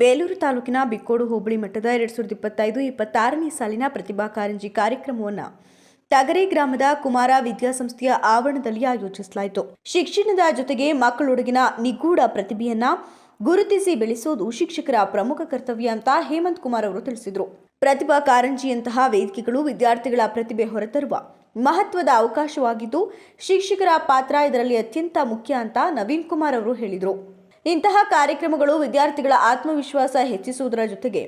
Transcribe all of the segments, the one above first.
ಬೇಲೂರು ತಾಲೂಕಿನ ಬಿಕ್ಕೋಡು ಹೋಬಳಿ ಮಟ್ಟದ ಎರಡು ಸಾವಿರದ ಇಪ್ಪತ್ತೈದು, ಇಪ್ಪತ್ತಾರನೇ ಸಾಲಿನ ಪ್ರತಿಭಾ ಕಾರಂಜಿ ಕಾರ್ಯಕ್ರಮವನ್ನು ತಗರೆ ಗ್ರಾಮದ ಕುಮಾರ ವಿದ್ಯಾಸಂಸ್ಥೆಯ ಆವರಣದಲ್ಲಿ ಆಯೋಜಿಸಲಾಯಿತು. ಶಿಕ್ಷಣದ ಜೊತೆಗೆ ಮಕ್ಕಳೊಡಗಿನ ನಿಗೂಢ ಪ್ರತಿಭೆಯನ್ನ ಗುರುತಿಸಿ ಬೆಳೆಸುವುದು ಶಿಕ್ಷಕರ ಪ್ರಮುಖ ಕರ್ತವ್ಯ ಅಂತ ಹೇಮಂತ್ ಕುಮಾರ್ ಅವರು ತಿಳಿಸಿದರು. ಪ್ರತಿಭಾ ಕಾರಂಜಿಯಂತಹ ವೇದಿಕೆಗಳು ವಿದ್ಯಾರ್ಥಿಗಳ ಪ್ರತಿಭೆ ಹೊರತರುವ ಮಹತ್ವದ ಅವಕಾಶವಾಗಿದ್ದು, ಶಿಕ್ಷಕರ ಪಾತ್ರ ಇದರಲ್ಲಿ ಅತ್ಯಂತ ಮುಖ್ಯ ಅಂತ ನವೀನ್ ಕುಮಾರ್ ಅವರು ಹೇಳಿದರು. ಇಂತಹ ಕಾರ್ಯಕ್ರಮಗಳು ವಿದ್ಯಾರ್ಥಿಗಳ ಆತ್ಮವಿಶ್ವಾಸ ಹೆಚ್ಚಿಸುವುದರ ಜೊತೆಗೆ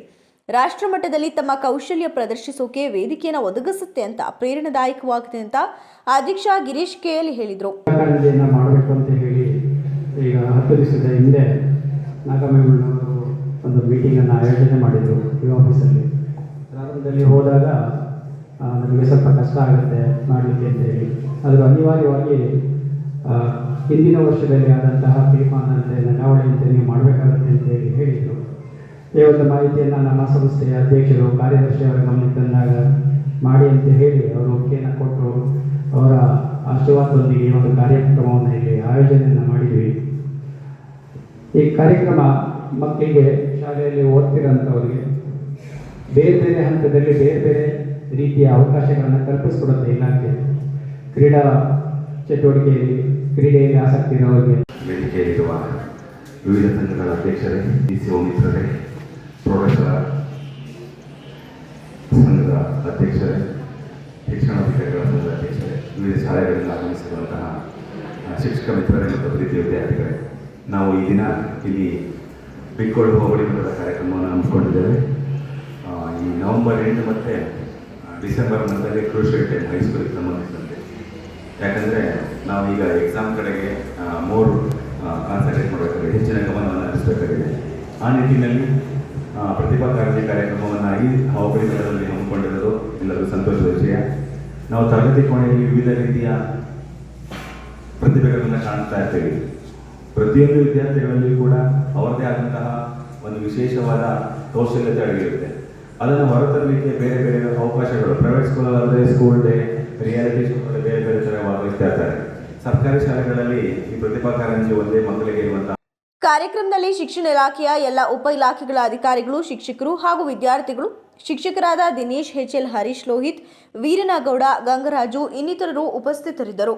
ರಾಷ್ಟ್ರಮಟ್ಟದಲ್ಲಿ ತಮ್ಮ ಕೌಶಲ್ಯ ಪ್ರದರ್ಶಿಸೋಕೆ ವೇದಿಕೆಯನ್ನು ಒದಗಿಸುತ್ತೆ ಅಂತ ಪ್ರೇರಣಾದಾಯಕವಾಗಿದೆ ಅಂತ ಅಧ್ಯಕ್ಷ ಗಿರೀಶ್ ಕೆಎಲ್ ಹೇಳಿದರು. ಮಾಡಬೇಕು ಅಂತ ಹೇಳಿ ಈಗ ಹತ್ತು ದಿವಸದ ಹಿಂದೆ ನಾಗಮೇಮಣ್ಣವರು ಒಂದು ಮೀಟಿಂಗನ್ನು ಆಯೋಜನೆ ಮಾಡಿದರು ಈ ಆಫೀಸಲ್ಲಿ. ಪ್ರಾರಂಭದಲ್ಲಿ ಹೋದಾಗ ನಮಗೆ ಸ್ವಲ್ಪ ಕಷ್ಟ ಆಗುತ್ತೆ, ಮಾಡಲಿಕ್ಕೆ ಅಂತ ಹೇಳಿ. ಅದು ಅನಿವಾರ್ಯವಾಗಿ ಹಿಂದಿನ ವರ್ಷದಲ್ಲಿ ಆದಂತಹ ತೀರ್ಮಾನದಂತೆ ನಡಾವಳಿಯಂತೆ ಮಾಡಬೇಕಾಗುತ್ತೆ ಅಂತ ಹೇಳಿ ಹೇಳಿದರು. ಈ ಒಂದು ಮಾಹಿತಿಯನ್ನು ನಮ್ಮ ಸಂಸ್ಥೆಯ ಅಧ್ಯಕ್ಷರು, ಕಾರ್ಯದರ್ಶಿ ಅವರ ಗಮನಕ್ಕೆ ತಂದಾಗ ಮಾಡಿ ಅಂತ ಹೇಳಿ ಅವರು ಒಪ್ಪಿಗೆಯನ್ನು ಕೊಟ್ಟರು ಅವರ ಆಶೀರ್ವಾದದೊಂದಿಗೆ ಈ ಒಂದು ಕಾರ್ಯಕ್ರಮವನ್ನು ಇಲ್ಲಿ ಆಯೋಜನೆಯನ್ನು ಮಾಡಿದ್ವಿ. ಈ ಕಾರ್ಯಕ್ರಮ ಮಕ್ಕಳಿಗೆ ಶಾಲೆಯಲ್ಲಿ ಓದ್ತಿರೋಂಥವ್ರಿಗೆ ಬೇರೆ ಬೇರೆ ಹಂತದಲ್ಲಿ ಬೇರೆ ಬೇರೆ ರೀತಿಯ ಅವಕಾಶಗಳನ್ನು ಕಲ್ಪಿಸ್ಕೊಡುತ್ತೆ ಇಲಾಖೆ. ಕ್ರೀಡಾ ಚಟುವಟಿಕೆಯಲ್ಲಿ ಕ್ರೀಡೆಯಲ್ಲಿ ಆಸಕ್ತಿ ಇರೋರಿಗೆ ವೇದಿಕೆಯಲ್ಲಿರುವ ವಿವಿಧ ಸಂಘಗಳ ಅಧ್ಯಕ್ಷರೇ ಡಿ ಸಿ ಮಿತ್ರರೇ ಪ್ರೌಢಶಾಲಾ ಸಂಘದ ಅಧ್ಯಕ್ಷರೇ ಶಿಕ್ಷಣಾಧಿಕಾರಿಗಳ ಸಂಘದ ಅಧ್ಯಕ್ಷರೇ, ವಿವಿಧ ಶಾಲೆಗಳಿಂದ ಆಗಮಿಸಿರುವಂತಹ ಶಿಕ್ಷಕ ಮಿತ್ರರೇ ಮತ್ತು ಪ್ರೀತಿ ವಿದ್ಯಾರ್ಥಿಗಳೇ, ನಾವು ಈ ದಿನ ಇಲ್ಲಿ ಬಿಕ್ಕೋಡು ಹೋಬಳಿ ಮಟ್ಟದ ಕಾರ್ಯಕ್ರಮವನ್ನು ಹಮ್ಮಿಕೊಂಡಿದ್ದೇವೆ ಈ ನವೆಂಬರ್ ಎಂಟು ಮತ್ತು ಡಿಸೆಂಬರ್ ಮಂತಲ್ಲಿ ಕ್ರೂಷಿಯಲ್ ಟೈಮ್ ಹೈಸ್ಕೂಲಿಗೆ ಸಂಬಂಧಿಸಿದಂತೆ. ಯಾಕಂದರೆ ನಾವು ಈಗ ಎಕ್ಸಾಮ್ ಕಡೆಗೆ ಮೋರ್ ಕಾನ್ಸಂಟ್ರೇಟ್ ಮಾಡಬೇಕಾಗಿದೆ. ಹೆಚ್ಚಿನ ಗಮನವನ್ನು ಹರಿಸಬೇಕಾಗಿದೆ. ಆ ನಿಟ್ಟಿನಲ್ಲಿ ಪ್ರತಿಭಾ ಕಾರ್ಯ ಕಾರ್ಯಕ್ರಮವನ್ನು ಈ ಹೋಬಳಿ ಮಟ್ಟದಲ್ಲಿ ಹಮ್ಮಿಕೊಂಡಿರೋದು ಎಲ್ಲರೂ ಸಂತೋಷದ ವಿಷಯ. ನಾವು ತರಗತಿ ಕೋಣೆಯಲ್ಲಿ ವಿವಿಧ ರೀತಿಯ ಪ್ರತಿಭೆಗಳನ್ನು ಕಾಣ್ತಾ ಇರ್ತೀವಿ. ಪ್ರತಿಯೊಂದು ವಿದ್ಯಾರ್ಥಿಗಳಲ್ಲಿ ಕೂಡ ಅವರದೇ ಆದಂತಹ ಒಂದು ವಿಶೇಷವಾದ ಕೌಶಲ್ಯತೆ ಅಡಗಿರುತ್ತೆ. ಅದನ್ನು ಹೊರತರಲಿಕ್ಕೆ ಬೇರೆ ಬೇರೆ ಅವಕಾಶಗಳು. ಪ್ರೈವೇಟ್ ಸ್ಕೂಲಲ್ಲಾದರೆ ಸ್ಕೂಲ್ ಡೇ ರಿಯಾಲಿಟಿ ಶೋಗಳಲ್ಲಿ ಬೇರೆ ಬೇರೆ ಥರ ಭಾಗವಹಿಸ್ತಾ ಇರ್ತಾರೆ ಸರ್ಕಾರಿ ಶಾಲೆಗಳಲ್ಲಿ ಈ ಪ್ರತಿಭಾ ಕಾರಂಜಿ ಒಂದೇ ಮಕ್ಕಳಿಗೆ ಇರುವಂತಹ ಕಾರ್ಯಕ್ರಮದಲ್ಲಿ ಶಿಕ್ಷಣ ಇಲಾಖೆಯ ಎಲ್ಲ ಉಪ ಇಲಾಖೆಗಳ ಅಧಿಕಾರಿಗಳು, ಶಿಕ್ಷಕರು ಹಾಗೂ ವಿದ್ಯಾರ್ಥಿಗಳು, ಶಿಕ್ಷಕರಾದ ದಿನೇಶ್ ಎಚ್ಎಲ್ ಹರೀಶ್, ಲೋಹಿತ್, ವೀರನಗೌಡ, ಗಂಗರಾಜು ಇನ್ನಿತರರು ಉಪಸ್ಥಿತರಿದ್ದರು.